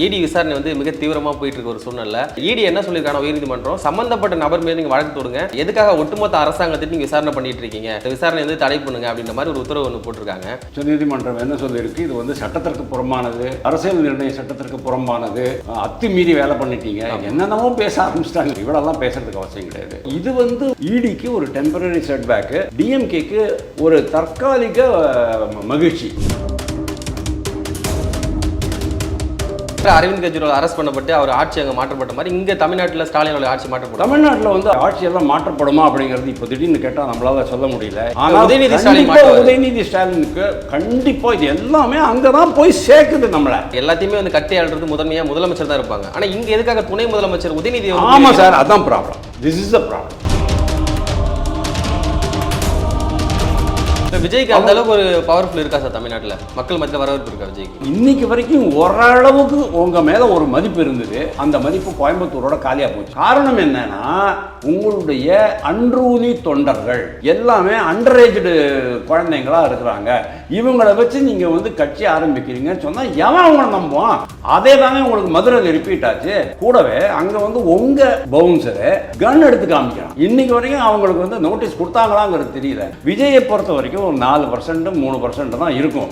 இடி விசாரணை வந்து மிக தீவிரமா போயிட்டு இருக்க ஒரு சூழ்நிலை. இடி என்ன சொல்லியிருக்காங்க உயர்நீதிமன்றம் சம்பந்தப்பட்ட நபர் மீது நீங்க வழக்கு தொடுங்க. எதுக்காக ஒட்டுமொத்த அரசாங்கத்தை நீங்க விசாரணை பண்ணிட்டு இருக்கீங்க? இந்த விசாரணை வந்து தடை பண்ணுங்க அப்படின்ற மாதிரி ஒரு உத்தரவு ஒன்று போட்டிருக்காங்க. உச்சநீதிமன்றம் என்ன சொல்லியிருக்கு? இது வந்து சட்டத்திற்கு புறம்பானது அரசியல் நிர்ணய சட்டத்திற்கு புறம்பானது அத்துமீறி வேலை பண்ணிட்டீங்க. என்னென்னமோ பேச ஆரம்பிச்சிட்டாங்க. இவ்வளோலாம் பேசுறதுக்கு அவசியம் கிடையாது. இது வந்து இடிக்கு ஒரு டெம்பரரி செட்பேக்கு டிஎம்கேக்கு ஒரு தற்காலிக மகிழ்ச்சி. அரவிந்த் கெஜ்ரிவால் அரஸ்ட் பண்ணப்பட்டு அவர் ஆட்சி அங்க மாற்றப்பட்ட மாதிரி இங்க தமிழ்நாட்டுல ஸ்டாலினோட ஆட்சி மாற்றப்படும். தமிழ்நாட்டில் வந்து ஆட்சியெல்லாம் மாற்றப்படுமா அப்படிங்கிறது இப்போ திடீர்னு கேட்டால் நம்மளால சொல்ல முடியல. ஆனால் உதயநிதி ஸ்டாலின். உதயநிதி ஸ்டாலினுக்கு கண்டிப்பா இது எல்லாமே அங்கே தான் போய் சேர்க்குது நம்மளை. எல்லாத்தையுமே வந்து கட்டி ஆள்றது முதன்மையா முதலமைச்சர் தான் இருப்பாங்க. ஆனா இங்க எதுக்காக துணை முதலமைச்சர் உதயநிதி ஆமாம் சார் அதான் problem this is the problem விஜய்க்கு அந்த அளவுக்கு ஒரு பவர்ஃபுல் இருக்கா சார் தமிழ்நாட்டில்? மக்கள் மத்தியில் வரவேற்பு இருக்கா விஜய்க்கு? இன்னைக்கு வரைக்கும் ஓரளவுக்கு உங்க மேல ஒரு மதிப்பு இருந்தது. அந்த மதிப்பு கோயம்புத்தூரோட காலியா போச்சு. காரணம் என்னன்னா உங்களுடைய அன்றூனி தொண்டர்கள். எல்லாமே அண்டர் ஏஜ்டு குழந்தைங்களா இருக்கிறாங்க. இவங்களை வச்சு நீங்கள் வந்து கட்சி ஆரம்பிக்கிறீங்கன்னு சொன்னால் எவன் அவங்கள நம்புவான்? அதே தானே உங்களுக்கு மதுரையில் ரிப்பீட் ஆச்சு. கூடவே அங்கே வந்து உங்கள் பவுன்சரு கன் எடுத்து காமிக்கிறான். இன்னைக்கு வரைக்கும் அவங்களுக்கு வந்து நோட்டீஸ் கொடுத்தாங்களாங்கிறது தெரியல. விஜயை பொறுத்த வரைக்கும் ஒரு நாலு பர்சன்ட் மூணு பர்சன்ட் தான் இருக்கும்.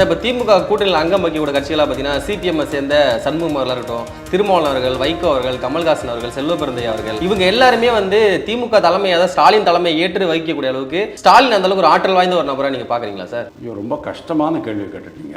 சார் இப்போ திமுக கூட்டணியில் அங்கம் வகிக்கூட கட்சிகளாக பார்த்தீங்கன்னா சிபிஎம் சேர்ந்த சண்முகம் அவர்களாக இருக்கட்டும் திருமாவளவன் அவர்கள் வைகோ அவர்கள் கமல்ஹாசன் அவர்கள் செல்வபிரந்தை அவர்கள் இவங்க எல்லாருமே வந்து திமுக தலைமை அதாவது ஸ்டாலின் தலைமை ஏற்று வகிக்கக்கூடிய அளவுக்கு ஸ்டாலின் அந்த அளவுக்கு ஒரு ஆற்றல் வாய்ந்த ஒரு நபராக நீங்கள் பார்க்குறீங்களா சார்? ஐயோ ரொம்ப கஷ்டமான கேள்வி கேட்டுட்டீங்க.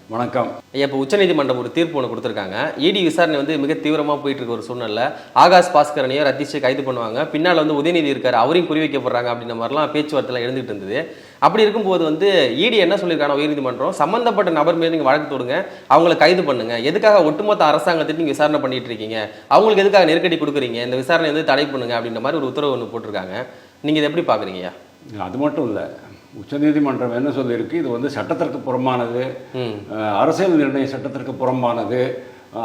வணக்கம். ஐயா இப்போ உச்சநீதிமன்றம் ஒரு தீர்ப்பு ஒன்று கொடுத்துருக்காங்க. இடி விசாரணை வந்து மிக தீவிரமாக போயிட்டு இருக்க ஒரு சூழ்நிலை ஆகாஷ் பாஸ்கரனையும் ரத்தீஷை கைது பண்ணுவாங்க. பின்னால் வந்து உதயநிதி இருக்கார். அவரையும் குறிவைக்கப்படுறாங்க அப்படின்ற மாதிரிலாம் பேச்சுவார்த்தைலாம் எழுந்துகிட்டு இருந்தது. அப்படி இருக்கும்போது வந்து இடி என்ன சொல்லியிருக்காங்க உயர்நீதிமன்றம் சம்மந்தப்பட்ட நபர் மீது நீங்கள் வழக்கு தொடுங்க. அவங்கள கைது பண்ணுங்க. எதுக்காக ஒட்டுமொத்த அரசாங்கத்திட்டு நீங்கள் விசாரணை பண்ணிட்டு இருக்கீங்க? அவங்களுக்கு எதுக்காக நெருக்கடி கொடுக்குறீங்க? இந்த விசாரணை வந்து தடை பண்ணுங்க அப்படின்ற மாதிரி ஒரு உத்தரவு ஒன்று போட்டிருக்காங்க. நீங்கள் இதை எப்படி பார்க்குறீங்க அது மட்டும் இல்லை. உச்சநீதிமன்றம் என்ன சொல்லியிருக்கு? இது வந்து சட்டத்திற்கு புறம்பானது. அரசியல் நிர்ணய சட்டத்திற்கு புறம்பானது.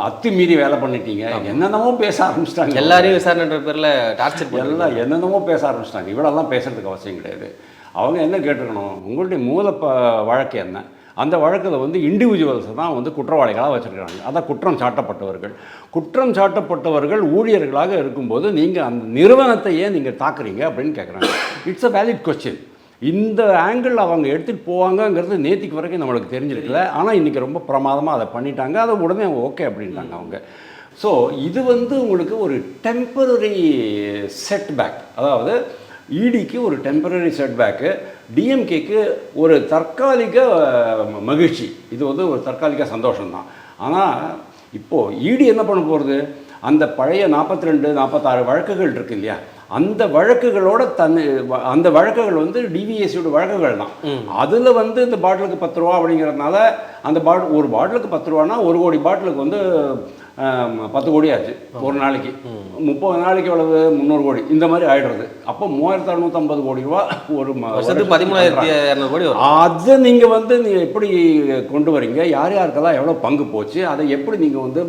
அத்துமீறி வேலை பண்ணிட்டீங்க. என்னென்னமோ பேச ஆரம்பிச்சிட்டாங்க. எல்லாரையும் விசாரணைன்ற பேரில் டார்ச்சர் எல்லாம் என்னென்னமோ பேச ஆரம்பிச்சிட்டாங்க. இவ்வளோலாம் பேசுறதுக்கு அவசியம் கிடையாது. அவங்க என்ன கேட்டிருக்கணும் உங்களுடைய மூல ப வழக்கு என்ன? அந்த வழக்கில் வந்து இண்டிவிஜுவல்ஸை தான் வந்து குற்றவாளிகளாக வச்சுருக்காங்க அதான் குற்றம் சாட்டப்பட்டவர்கள். குற்றம் சாட்டப்பட்டவர்கள் ஊழியர்களாக இருக்கும்போது நீங்கள் அந்த நிறுவனத்தை ஏன் நீங்கள் தாக்குறீங்க அப்படின்னு கேட்குறாங்க இட்ஸ் அ வேலிட் கொஸ்டின் இந்த ஆங்கிள் அவங்க எடுத்துகிட்டு போவாங்கங்கிறது நேத்திக்கு வரைக்கும் நம்மளுக்கு தெரிஞ்சிருக்கல. ஆனால் இன்றைக்கி ரொம்ப பிரமாதமாக அதை பண்ணிட்டாங்க. அதை உடனே அவங்க ஓகே அப்படின்ட்டாங்க அவங்க. ஸோ இது வந்து உங்களுக்கு ஒரு டெம்பரரி செட்பேக் அதாவது இடிக்கு ஒரு டெம்பரரி செட்பேக்கு டிஎம்கேக்கு ஒரு தற்காலிக மகிழ்ச்சி. இது வந்து ஒரு தற்காலிக சந்தோஷம்தான். ஆனால் இப்போது இடி என்ன பண்ண போகிறது அந்த பழைய நாற்பத்தி ரெண்டு நாற்பத்தாறு வழக்குகள் இருக்கு இல்லையா? அந்த வழக்குகளோட தன் அந்த வழக்குகள் வந்து டிவிஎஸ்சியோட வழக்குகள் தான். அதில் வந்து இந்த பாட்டிலுக்கு பத்து ரூபா அப்படிங்கிறதுனால அந்த பாட் ஒரு பாட்டிலுக்கு பத்து ரூபானா ஒரு கோடி பாட்டிலுக்கு வந்து பத்து கோடி ஆச்சு ஒரு நாளைக்கு. முப்பது நாளைக்கு எவ்வளவு? முந்நூறு கோடி. இந்த மாதிரி ஆயிடுறது. அப்போ மூவாயிரத்து அறுநூத்தம்பது கோடி ரூபா ஒரு பதிமூணாயிரத்தி இரநூறு கோடி அதை நீங்கள் வந்து நீ எப்படி கொண்டு வரீங்க? யார் யாருக்கெல்லாம் எவ்வளோ பங்கு போச்சு? அதை எப்படி நீங்கள் வந்து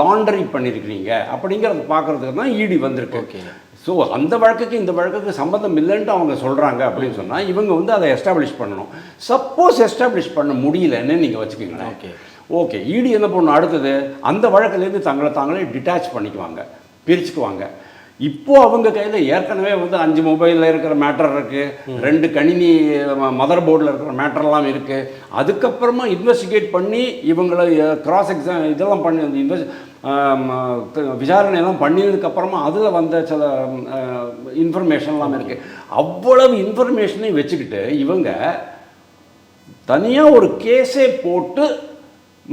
லாண்டரி பண்ணியிருக்கிறீங்க அப்படிங்கிறத பார்க்குறதுக்கு தான் ஈடி வந்திருக்கு. ஓகே. ஸோ அந்த வழக்குக்கு இந்த வழக்குக்கு சம்மந்தம் இல்லைன்ட்டு அவங்க சொல்கிறாங்க அப்படின்னு சொன்னால் இவங்க வந்து அதை எஸ்டாப்ளிஷ் பண்ணணும். சப்போஸ் எஸ்டாப்ளிஷ் பண்ண முடியலன்னு நீங்கள் வச்சுக்கோங்களேன். ஓகே ஓகே இடி என்ன பண்ணணும்? அடுத்தது அந்த வழக்குலேருந்து தங்களை தாங்களே டிட்டாச் பண்ணிக்குவாங்க பிரிச்சுக்குவாங்க. இப்போ அவங்க கையில் ஏற்கனவே வந்து அஞ்சு மொபைலில் இருக்கிற மேட்டர் இருக்குது ரெண்டு கணினி மதர் போர்டில் இருக்கிற மேட்டர்லாம் இருக்குது அதுக்கப்புறமா இன்வெஸ்டிகேட் பண்ணி இவங்களை கிராஸ் எக்ஸாம் இதெல்லாம் பண்ணி இன்வெஸ்ட் விசாரணையெல்லாம் பண்ணினதுக்கப்புறமா அதில் வந்த சில இன்ஃபர்மேஷன்லாம் இருக்குது அவ்வளவு இன்ஃபர்மேஷனையும் வச்சுக்கிட்டு இவங்க தனியாக ஒரு கேஸே போட்டு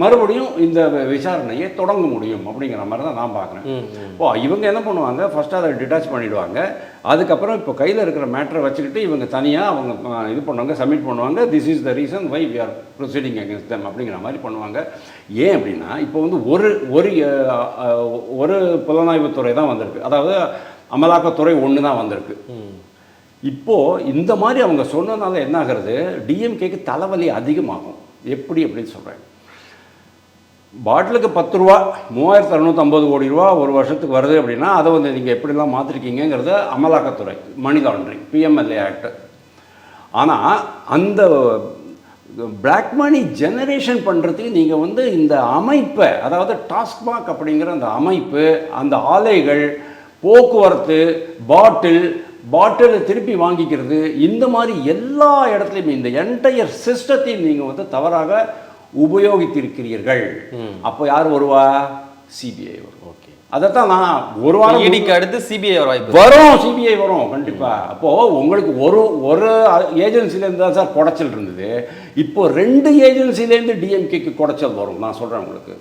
மறுபடியும் இந்த விசாரணையை தொடங்க முடியும் அப்படிங்கிற மாதிரி தான் நான் பார்க்குறேன். ஓ இவங்க என்ன பண்ணுவாங்க? ஃபர்ஸ்ட் அதை டிட்டாச் பண்ணிடுவாங்க. அதுக்கப்புறம் இப்போ கையில் இருக்கிற மேட்டரை வச்சுக்கிட்டு இவங்க தனியாக அவங்க இது பண்ணுவாங்க சப்மிட் பண்ணுவாங்க. This is the reason why we are proceeding against them அப்படிங்கிற மாதிரி பண்ணுவாங்க. ஏன் அப்படின்னா இப்போ வந்து ஒரு ஒரு ஒரு புலனாய்வுத்துறை தான் வந்திருக்கு. அதாவது அமலாக்கத்துறை ஒன்று தான் வந்திருக்கு. ம். இப்போ இந்த மாதிரி அவங்க சொன்னனால என்ன ஆகிறது? டிஎம்கேக்கு தலைவலி அதிகமாகும். எப்படி அப்படின்னு சொல்கிறேன் பாட்டிலுக்கு பத்து ரூபா மூவாயிரத்து அறுநூத்தம்பது கோடி ரூபா ஒரு வருஷத்துக்கு வருது அப்படின்னா அதை வந்து நீங்கள் எப்படிலாம் மாற்றிருக்கீங்கிறத அமலாக்கத்துறை மணி லாண்ட்ரிங் பிஎம்எல்ஏ ஆக்ட் ஆனால் அந்த பிளாக் மணி ஜெனரேஷன் பண்ணுறதுக்கு நீங்கள் வந்து இந்த அமைப்பை அதாவது டாஸ்மாக் அப்படிங்கிற அந்த அமைப்பு அந்த ஆலைகள் போக்குவரத்து பாட்டில் பாட்டிலை திருப்பி வாங்கிக்கிறது இந்த மாதிரி எல்லா இடத்துலையுமே இந்த என்டையர் சிஸ்டத்தையும் நீங்கள் வந்து தவறாக உபயோகித்திருக்கிறீர்கள். அப்போ யார் வருவா? சிபிஐ வரும். ஓகே. அதைத்தான் நான் ஒரு வாரம் இடிக்கு அடுத்து சிபிஐ வர வாய்ப்பு இருக்கு. வரும் சிபிஐ வரும் கண்டிப்பா. அப்போ உங்களுக்கு ஒரு ஒரு ஏஜென்சிலேருந்து தான் சார் குடைச்சல் இருந்தது. இப்போ ரெண்டு ஏஜென்சிலேருந்து டிஎம்கேக்கு குடைச்சல் வரும். நான் சொல்றேன் உங்களுக்கு.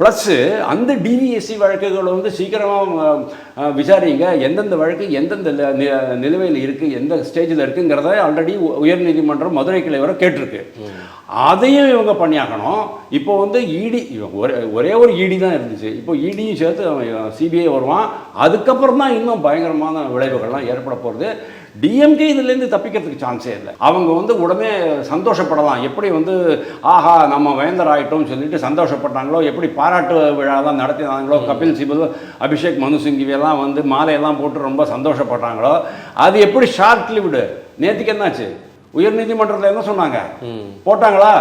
ப்ளஸ்ஸு அந்த டிவிஎஸ்சி வழக்குகளை வந்து சீக்கிரமாக விசாரிங்க. எந்தெந்த வழக்கு எந்தெந்த நிலுவையில் இருக்குது எந்த ஸ்டேஜில் இருக்குங்கிறத ஆல்ரெடி உயர்நீதிமன்றம் மதுரை கிளை வரை கேட்டிருக்கு அதையும் இவங்க பண்ணியாக்கணும் இப்போ வந்து இடி ஒரே ஒரே ஒரு இடி தான் இருந்துச்சு. இப்போ இடியும் சேர்த்து சிபிஐ வருவான். அதுக்கப்புறம் தான் இன்னும் பயங்கரமான விளைவுகள்லாம் ஏற்பட போகிறது டிஎம்கே இதுலேருந்து தப்பிக்கிறதுக்கு சான்ஸே இல்லை. அவங்க வந்து உடனே சந்தோஷப்படலாம். எப்படி வந்து ஆஹா நம்ம வேந்தர் ஆயிட்டோம்னு சொல்லிட்டு சந்தோஷப்பட்டாங்களோ எப்படி பாராட்டு விழாலாம் நடத்தினாங்களோ கபில் சிபல் அபிஷேக் மனு சிங்கிவியெல்லாம் வந்து மாலையெல்லாம் போட்டு ரொம்ப சந்தோஷப்பட்டாங்களோ அது எப்படி ஷார்ட் லிவ்டு நேற்றுக்கு என்னாச்சு? உயர்நீதிமன்றத்தில் என்ன சொன்னாங்க. போட்டாங்களா?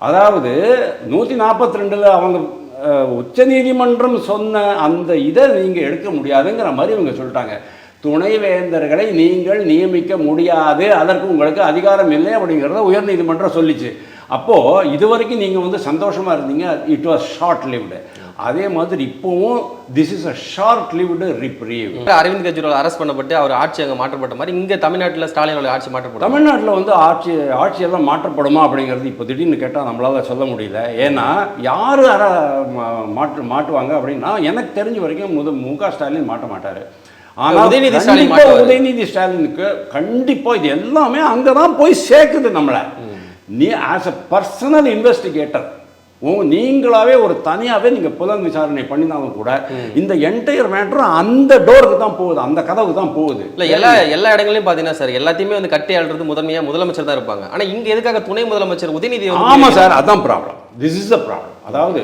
அதாவது நூற்றி நாற்பத்தி ரெண்டில் அவங்க அஹ், உச்சநீதிமன்றம் சொன்ன அந்த இதை நீங்கள் எடுக்க முடியாதுங்கிற மாதிரி இவங்க சொல்லிட்டாங்க. துணைவேந்தர்களை நீங்கள் நியமிக்க முடியாது. அதற்கு உங்களுக்கு அதிகாரம் இல்லை அப்படிங்கிறத உயர்நீதிமன்றம் சொல்லிச்சு. அப்போது இது வரைக்கும் நீங்கள் வந்து சந்தோஷமாக இருந்தீங்க. இட் வாஸ் ஷார்ட் லிவ்டு அதே மாதிரி இப்போவும் this is a short lived reprieve Arvind Kejriwal arrest பண்ணப்பட்டு அவர் ஆட்சி அங்க மாற்றப்பட்ட மாதிரி இங்க தமிழ்நாட்டுல ஸ்டாலினோட ஆட்சி மாற்றப்படும். தமிழ்நாட்டில் வந்து ஆட்சி ஆட்சியெல்லாம் மாற்றப்படுமா அப்படிங்கிறது இப்போ திடீர்னு கேட்டால் நம்மளால சொல்ல முடியல. ஏன்னா யார் மாற்று மாட்டுவாங்க அப்படின்னா எனக்கு தெரிஞ்ச வரைக்கும் முத மு க ஸ்டாலின் மாட்ட மாட்டார். ஆனால் உதயநிதி ஸ்டாலின். உதயநிதி ஸ்டாலினுக்கு கண்டிப்பாக இது எல்லாமே அங்கே தான் போய் சேர்க்குது நம்மளை. நீ ஆஸ் அ பர்சனல் இன்வெஸ்டிகேட்டர் நீங்களாவே ஒரு தனியாவே நீங்க புலன் விசாரணை பண்ணினாலும் கூட இந்த என்டையர் மேட்டரும் அந்த டோருக்கு தான் போகுது அந்த கதவுக்கு தான் போகுது. இல்ல எல்லா எல்லா இடங்களையும் பாத்தீங்கன்னா சார் எல்லாத்தையுமே வந்து கட்டி ஆள்றது முதன்மையா முதலமைச்சர் தான் இருப்பாங்க. ஆனா இங்க எதுக்காக துணை முதலமைச்சர் உதயநிதி ஆமாம் சார் அதான் problem this is the problem அதாவது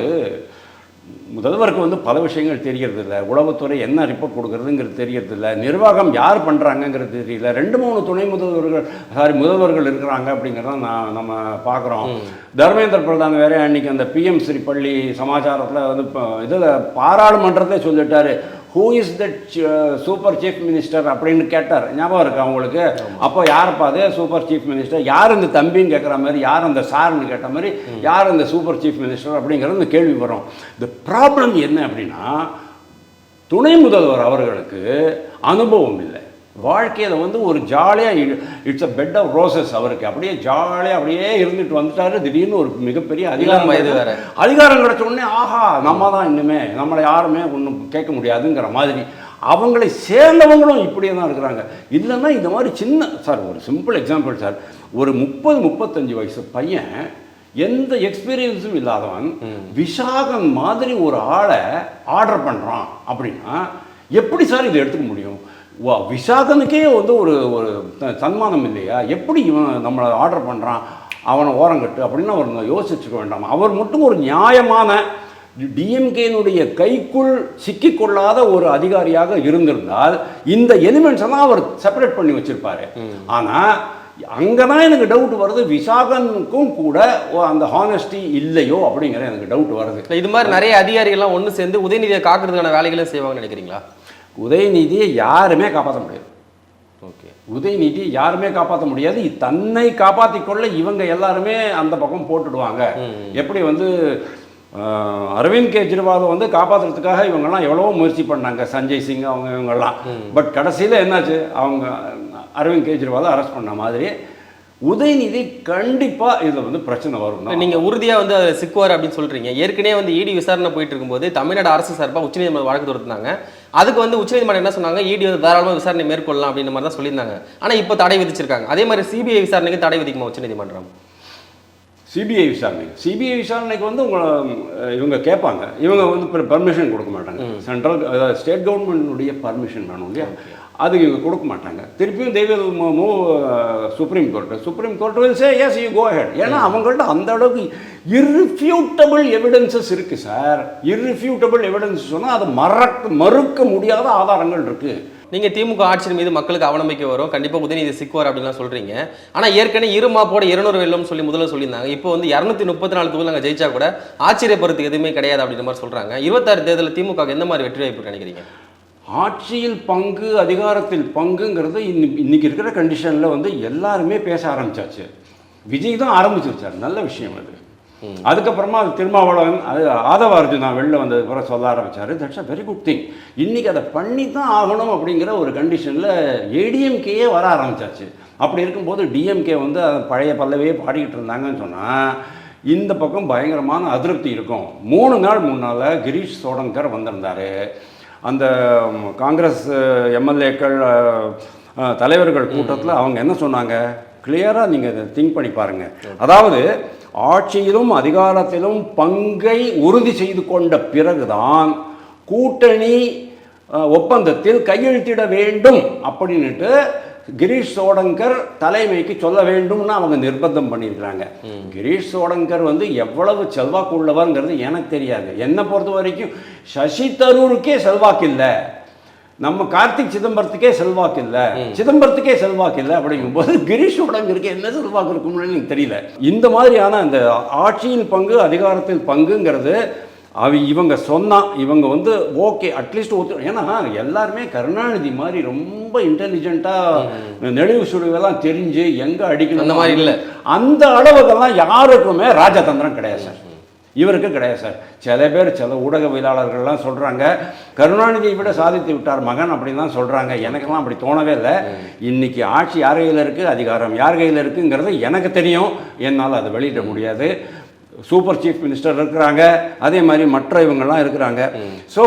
முதல்வருக்கு வந்து பல விஷயங்கள் தெரியறது இல்லை உளவுத்துறை என்ன ரிப்போர்ட் கொடுக்குறதுங்கிறது தெரியறது இல்லை நிர்வாகம் யார் பண்ணுறாங்கங்கிறது தெரியல. ரெண்டு மூணு துணை முதல்வர்கள் சாரி முதல்வர்கள் இருக்கிறாங்க அப்படிங்கிறத நான் நம்ம பார்க்குறோம். தர்மேந்திர பிரதான் வேற அன்னைக்கு அந்த பிஎம் ஸ்ரீ பள்ளி சமாச்சாரத்தில் வந்து இதில் பாராளுமன்றத்தை சொல்லிட்டாரு. Who is that super chief minister அப்படின்னு கேட்டார். ஞாபகம் இருக்கா உங்களுக்கு? அப்போ யாருப்பா அது? சூப்பர் சீஃப் மினிஸ்டர் யார் இந்த தம்பின்னு கேட்குற மாதிரி யார் அந்த சார்னு கேட்ட மாதிரி யார் அந்த சூப்பர் சீஃப் மினிஸ்டர் அப்படிங்கிறது இந்த கேள்வி வரும். இந்த ப்ராப்ளம் என்ன அப்படின்னா துணை முதல்வர் அவர்களுக்கு அனுபவம் இல்லை வாழ்க்கையில் வந்து ஒரு ஜாலியாக it's a bed of roses அவருக்கு. அப்படியே ஜாலியாக அப்படியே இருந்துட்டு வந்துட்டாரு. திடீர்னு ஒரு மிகப்பெரிய அதிகாரம் வயது வேற. அதிகாரம் கிடைச்ச உடனே ஆஹா நம்ம தான் இன்னுமே. நம்மளை யாருமே ஒன்றும் கேட்க முடியாதுங்கிற மாதிரி. அவங்களை சேர்ந்தவங்களும் இப்படியே தான் இருக்கிறாங்க. இல்லைன்னா இந்த மாதிரி சின்ன சார் ஒரு சிம்பிள் எக்ஸாம்பிள் சார். ஒரு முப்பது முப்பத்தஞ்சு வயசு பையன் எந்த எக்ஸ்பீரியன்ஸும் இல்லாதவன் விஷாகன் மாதிரி ஒரு ஆளை ஆர்டர் பண்ணுறான் அப்படின்னா எப்படி சார் இதை எடுத்துக்க முடியும்? வா விஷாகனுக்கே வந்து ஒரு ஒரு சன்மானம் இல்லையா? எப்படி இவன் நம்மளை ஆர்டர் பண்ணுறான் அவனை ஓரங்கட்டு அப்படின்னு அவர் யோசிச்சுக்க வேண்டாம்? அவர் மட்டும் ஒரு நியாயமான டிஎம்கேனுடைய கைக்குள் சிக்கிக்கொள்ளாத ஒரு அதிகாரியாக இருந்திருந்தால் இந்த எலிமெண்ட்ஸ் எல்லாம் அவர் செப்பரேட் பண்ணி வச்சிருப்பாரு. ஆனால் அங்கே தான் எனக்கு டவுட் வருது. விசாகனுக்கும் கூட அந்த ஹானஸ்டி இல்லையோ அப்படிங்கிற எனக்கு டவுட் வருது. இது மாதிரி நிறைய அதிகாரிகள்லாம் ஒண்ணு சேர்ந்து உதயநிதியை காக்குறதுக்கான வேலைகளும் செய்வாங்கன்னு நினைக்கிறீங்களா? உதயநிதியை யாருமே காப்பாற்ற முடியாது. ஓகே. உதயநிதியை யாருமே காப்பாற்ற முடியாது. தன்னை காப்பாற்றிக் கொள்ள இவங்க எல்லாருமே அந்த பக்கம் போட்டுடுவாங்க. எப்படி வந்து அரவிந்த் கெஜ்ரிவாலை வந்து காப்பாற்றுறதுக்காக இவங்கெல்லாம் எவ்வளவோ முயற்சி பண்ணாங்க. சஞ்சய் சிங் அவங்க இவங்கெல்லாம். பட் கடைசியில் என்னாச்சு? அவங்க அரவிந்த் கெஜ்ரிவாலை அரெஸ்ட் பண்ண மாதிரி உதயநிதி கண்டிப்பாக இதில் வந்து பிரச்சனை வரும். தான். நீங்க உறுதியா வந்து அதை சிக்குவார் அப்படின்னு சொல்றீங்க. ஏற்கனவே வந்து இடி விசாரணை போயிட்டு இருக்கும்போது தமிழ்நாடு அரசு சார்பாக உச்சநீதிமன்றம் வழக்கு தொடுத்தாங்க அதுக்கு வந்து உச்சநீதிமன்றம் என்ன சொன்னாங்க? இடி வந்து தாராளமாக விசாரணை மேற்கொள்ளலாம் அப்படின்ற மாதிரி தான் சொல்லியிருந்தாங்க. ஆனா இப்போ தடை விதிச்சிருக்காங்க. அதே மாதிரி சிபிஐ விசாரணைக்கு தடை விதிக்குமா உச்சநீதிமன்றம்? சிபிஐ விசாரணை. சிபிஐ விசாரணைக்கு வந்து உங்களை இவங்க கேட்பாங்க. இவங்க வந்து பர்மிஷன் கொடுக்க மாட்டாங்க. சென்ட்ரல் ஸ்டேட் கவர்மெண்ட்டுடைய பர்மிஷன் வேணும் இல்லையா? அதுக்கு இவங்க கொடுக்க மாட்டாங்க. திருப்பியும் mo- move supreme court supreme court say yes you go ahead. ஏன்னா அவங்கள்ட்ட அந்த அளவுக்கு irrefutable எவிடன்சஸ் இருக்குது சார் irrefutable எவிடன்ஸ் சொன்னால் அது மறக்க மறுக்க முடியாத ஆதாரங்கள் இருக்குது நீங்க திமுக ஆட்சியின் மீது மக்களுக்கு அவநம்பிக்கை வரும். கண்டிப்பா உதயநிதி சிக்குவார் அப்படின்லாம் சொல்றீங்க. ஆனா ஏற்கனவே இருமா போட இருநூறு வெள்ளம்னு சொல்லி முதல்ல சொல்லியிருந்தாங்க. இப்போ வந்து இரநூத்தி முப்பத்தி நாலு தொகுதியில் நாங்கள் ஜெயிச்சா கூட ஆச்சரியப்படுறதுக்கு எதுவுமே கிடையாது அப்படின்ற மாதிரி சொல்றாங்க. இருபத்தாறு தேர்தலில் திமுக எந்த மாதிரி வெற்றி வாய்ப்பு நினைக்கிறீங்க? ஆட்சியில் பங்கு அதிகாரத்தில் பங்குங்கிறது இன்னி இன்னைக்கு இருக்கிற கண்டிஷனில் வந்து எல்லாருமே பேச ஆரம்பிச்சாச்சு. விஜய் தான் ஆரம்பிச்சு வச்சார். நல்ல விஷயம் அது. அதுக்கப்புறமா அது திருமாவளவன் அது ஆதவ அர்ஜுனா வெளில வந்ததுக்கு அப்புறம் சொல்ல ஆரம்பிச்சார். That's a very good thing இன்னைக்கு அதை பண்ணி தான் ஆகணும் அப்படிங்கிற ஒரு கண்டிஷனில் ஏடிஎம்கேயே வர ஆரம்பிச்சாச்சு. அப்படி இருக்கும்போது டிஎம்கே வந்து அது பழைய பல்லவே பாடிக்கிட்டு இருந்தாங்கன்னு சொன்னால் இந்த பக்கம் பயங்கரமான அதிருப்தி இருக்கும். மூணு நாள் முன்னால் கிரீஷ் சோடங்கர் வந்திருந்தார். அந்த காங்கிரஸ் எம்எல்ஏக்கள் தலைவர்கள் கூட்டத்தில் அவங்க என்ன சொன்னாங்க? கிளியராக நீங்கள் திங்க் பண்ணி பாருங்கள் அதாவது ஆட்சியிலும் அதிகாரத்திலும் பங்கை உறுதி செய்து கொண்ட பிறகுதான் கூட்டணி ஒப்பந்தத்தில் கையெழுத்திட வேண்டும் அப்படின்னுட்டு கிரீஷ் சோடங்கர் தலைமைக்கு சொல்ல வேண்டும்னு அவங்க நிர்பந்தம் பண்ணியிருக்கிறாங்க. கிரீஷ் சோடங்கர் வந்து எவ்வளவு செல்வாக்கு உள்ளவர்ங்கிறது எனக்கு தெரியாது. என்னை பொறுத்த வரைக்கும் சசி தரூருக்கே செல்வாக்கு இல்லை நம்ம கார்த்திக் சிதம்பரத்துக்கே செல்வாக்கு இல்லை சிதம்பரத்துக்கே செல்வாக்கு இல்லை அப்படிங்கும்போது கிரீஷ் சோடங்கருக்கு என்ன செல்வாக்கு இருக்கும்னு எனக்கு தெரியல. இந்த மாதிரியான அந்த ஆட்சியின் பங்கு அதிகாரத்தில் பங்குங்கிறது அவ இவங்க சொன்னா இவங்க வந்து ஓகே அட்லீஸ்ட் ஒத்து ஏன்னா எல்லாருமே கருணாநிதி மாதிரி ரொம்ப இன்டெலிஜென்ட்டாக நெளிவு சுழிவெல்லாம் தெரிஞ்சு எங்கே அடிக்கணும் அந்த மாதிரி இல்ல. அந்த அளவுக்கெல்லாம் யாருக்குமே ராஜதந்திரம் கிடையாது சார். இவருக்கு கிடையாது சார். சில பேர் சில ஊடகவியலாளர்கள்லாம் சொல்கிறாங்க கருணாநிதியை விட சாதித்து விட்டார் மகன் அப்படின்லாம் சொல்கிறாங்க எனக்கெல்லாம் அப்படி தோணவே இல்லை. இன்னைக்கு ஆட்சி யார் கையில் இருக்குது அதிகாரம் யார் கையில் இருக்குங்கிறது எனக்கு தெரியும். என்னால் அதை வெளியிட முடியாது. சூப்பர் சீஃப் மினிஸ்டர் இருக்கிறாங்க. அதே மாதிரி மற்ற இவங்கெல்லாம் இருக்கிறாங்க. ஸோ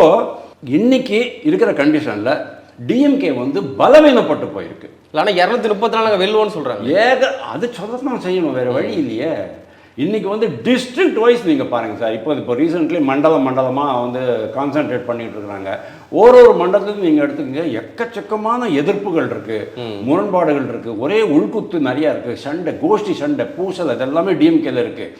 இன்னைக்கு இருக்கிற கண்டிஷனில் டிஎம்கே வந்து பலவீனப்பட்டு போயிருக்கு. ஆனா இரநூத்தி முப்பத்தி நாலு நாங்கள் வெல்லுவோம்னு சொல்றாங்க. ஏக அது சொல்லத்தான் செய்யணும் வேறு வழி இல்லையே. இன்னைக்கு வந்து டிஸ்ட்ரிக்ட் வைஸ் நீங்கள் பாருங்கள் சார். இப்போ இப்போ ரீசெண்ட்லி மண்டலம் மண்டலமாக வந்து கான்சென்ட்ரேட் பண்ணிட்டு இருக்கிறாங்க. ஒரு ஒரு மண்டலத்துலையும் நீங்கள் எடுத்துக்கங்க எக்கச்சக்கமான எதிர்ப்புகள் இருக்குது முரண்பாடுகள் இருக்குது ஒரே உள்குத்து நிறையா இருக்குது சண்டை கோஷ்டி சண்டை பூசல் அது எல்லாமே டிஎம்கேல இருக்குது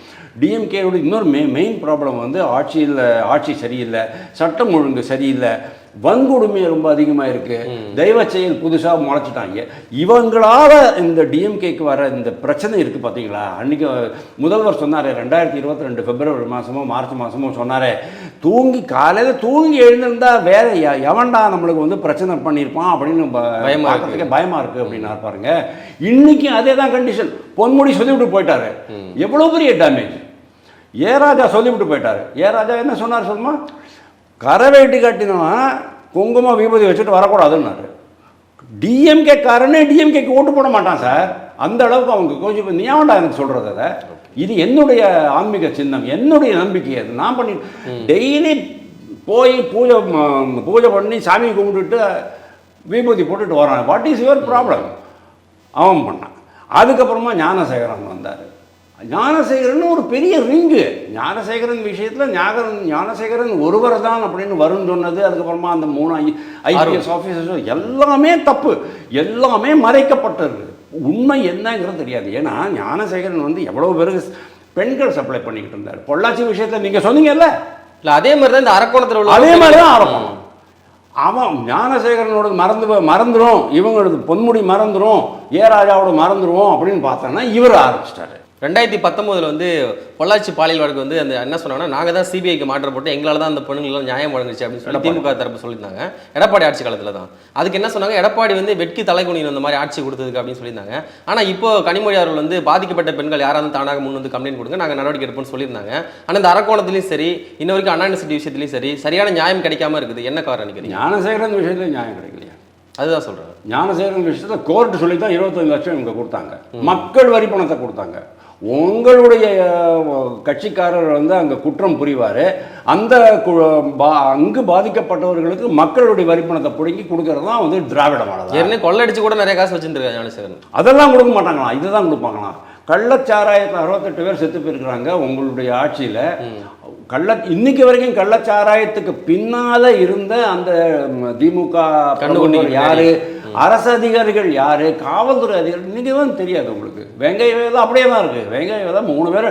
டிஎம்கேயோட இன்னொரு மெ மெயின் ப்ராப்ளம் வந்து ஆட்சியில் ஆட்சி சரியில்லை சட்டம் ஒழுங்கு சரியில்லை வன்கொடுமை ரொம்ப அதிகமாக இருக்குது தெய்வ செயல் புதுசாக முளைச்சிட்டாங்க. இவங்களால இந்த டிஎம்கேக்கு வர இந்த பிரச்சனை இருக்குது பார்த்தீங்களா அன்றைக்கி முதல்வர் சொன்னார் ரெண்டாயிரத்தி இருபத்தி ரெண்டு பிப்ரவரி மாதமோ மார்ச் மாதமோ சொன்னார் தூங்கி காலையில் தூங்கி எழுந்திருந்தா வேற எவன்டா நம்மளுக்கு வந்து பிரச்சனை பண்ணியிருப்பான் அப்படின்னு ப- பயமா இருக்கு. பார்க்கறதுக்கே பயமா இருக்கு அப்படின்னா பாருங்க. இன்னைக்கு அதே தான் கண்டிஷன் பொன்முடி சொல்லிவிட்டு போயிட்டாரு. எவ்வளோ பெரிய டேமேஜ் ஏ ராஜா சொல்லிவிட்டு போயிட்டாரு. ஏ ராஜா என்ன சொன்னார் சொல்லுமா? கரை வேட்டி கட்டினவன் குங்குமம் விபூதி வச்சுட்டு வரக்கூடாதுன்னாரு. டிஎம்கே காரனே டிஎம்கேக்கு ஓட்டு போட மாட்டான் சார். அந்த அளவுக்கு அவங்க கோச்சு நீ ஏன்டா எனக்கு சொல்கிறது அதை. இது என்னுடைய ஆன்மீக சின்னம் என்னுடைய நம்பிக்கை அது. நான் பண்ணி டெய்லி போய் பூஜை பூஜை பண்ணி சாமி கும்பிட்டுட்டு விபூதி போட்டுட்டு வரான். வாட் இஸ் யுவர் ப்ராப்ளம் அவன் பண்ணான். அதுக்கப்புறமா ஞானசேகரன் வந்தார். ஞானசேகரன் ஒரு பெரிய ரிங்கு. ஞானசேகரன் விஷயத்தில் ஞாகரன் ஞானசேகரன் ஒருவர் தான் அப்படின்னு வருண் சொன்னது அதுக்கப்புறமா அந்த மூணு ஐபிஎஸ் ஆஃபீஸர்ஸ் எல்லாமே தப்பு. எல்லாமே மறைக்கப்பட்டிருக்கு உண்மை என்னங்கிறது தெரியாது. ஏன்னா ஞானசேகரன் வந்து எவ்வளோ பேருக்கு பெண்கள் சப்ளை பண்ணிக்கிட்டு இருந்தார். பொள்ளாச்சி விஷயத்தில் நீங்கள் சொன்னீங்கல்ல? இல்ல அதே மாதிரி தான் இந்த அரக்கோணத்தில் உள்ள அதே மாதிரி தான் ஆரம்பம். அவன் ஞானசேகரனோட மறந்து மறந்துரும். இவங்களோட பொன்முடி மறந்துரும். ஏ ராஜாவோட அப்படின்னு பார்த்தோன்னா இவர் ஆரம்பிச்சிட்டாரு. ரெண்டாயிரத்தி பத்தொம்போதுல வந்து பொள்ளாச்சி பாலியல் வழக்கு வந்து அந்த என்ன சொன்னாங்கன்னா நாங்கள் தான் சிபிஐக்கு மாற்ற போட்டு எங்களால் தான் அந்த பொண்ணுங்களாம் நியாயம் வழங்குச்சு அப்படின்னு சொல்லி திமுக தரப்பு சொல்லியிருந்தாங்க. எடப்பாடி ஆட்சி காலத்தில் தான். அதுக்கு என்ன சொன்னாங்க எடப்பாடி வந்து வெட்கி தலைகுனியில் இந்த மாதிரி ஆட்சி கொடுத்ததுக்கு அப்படின்னு சொல்லியிருந்தாங்க. ஆனால் இப்போ கனிமொழி அவர்கள் வந்து பாதிக்கப்பட்ட பெண்கள் யாராவது தானாக முன் வந்து கம்ப்ளைண்ட் கொடுங்க நாங்கள் நடவடிக்கை எடுப்போம்னு சொல்லியிருந்தாங்க. ஆனால் இந்த அரக்கோணத்துலையும் சரி இன்ன வரைக்கும் அண்ணா யூனிவர்சிட்டி விஷயத்துலையும் சரி சரியான நியாயம் கிடைக்காம இருக்குது. என்ன காரணம் நினைக்கிறீங்க ஞானசேகரன் விஷயத்தில் நியாயம் கிடைக்கலையா? அதுதான் சொல்றேன். ஞானசேகரன் விஷயத்தில் கோர்ட் சொல்லி தான் இருபத்தஞ்சு லட்சம் இவங்க கொடுத்தாங்க. மக்கள் வரி பணத்தை கொடுத்தாங்க. உங்களுடைய கட்சிக்காரர் வந்து அங்கே குற்றம் புரிவார். அந்த பா- அங்கு பாதிக்கப்பட்டவர்களுக்கு மக்களுடைய வரி பணத்தை பிடுங்கி கொடுக்கறது தான் வந்து திராவிட மாடல் ஏற்கனவே கொள்ளடிச்சு கூட நிறைய காசு வச்சிருந்திருக்காங்க ஞானசேகரன். அதெல்லாம் கொடுக்க மாட்டாங்களாம் இதுதான் கொடுப்பாங்களாம் கள்ளச்சாராயத்தில் அறுபத்தெட்டு பேர் செத்து போயிருக்கிறாங்க உங்களுடைய ஆட்சியில். கள்ள இன்னைக்கு வரைக்கும் கள்ளச்சாராயத்துக்கு பின்னால இருந்த அந்த திமுக யாரு? அரசு அதிகாரிகள் யார்? காவல்துறை அதிகாரிகள் இன்றைக்கி தான் தெரியாது உங்களுக்கு. வெங்காய வேலை அப்படியே தான் இருக்குது வெங்காய வேலை மூணு பேர்.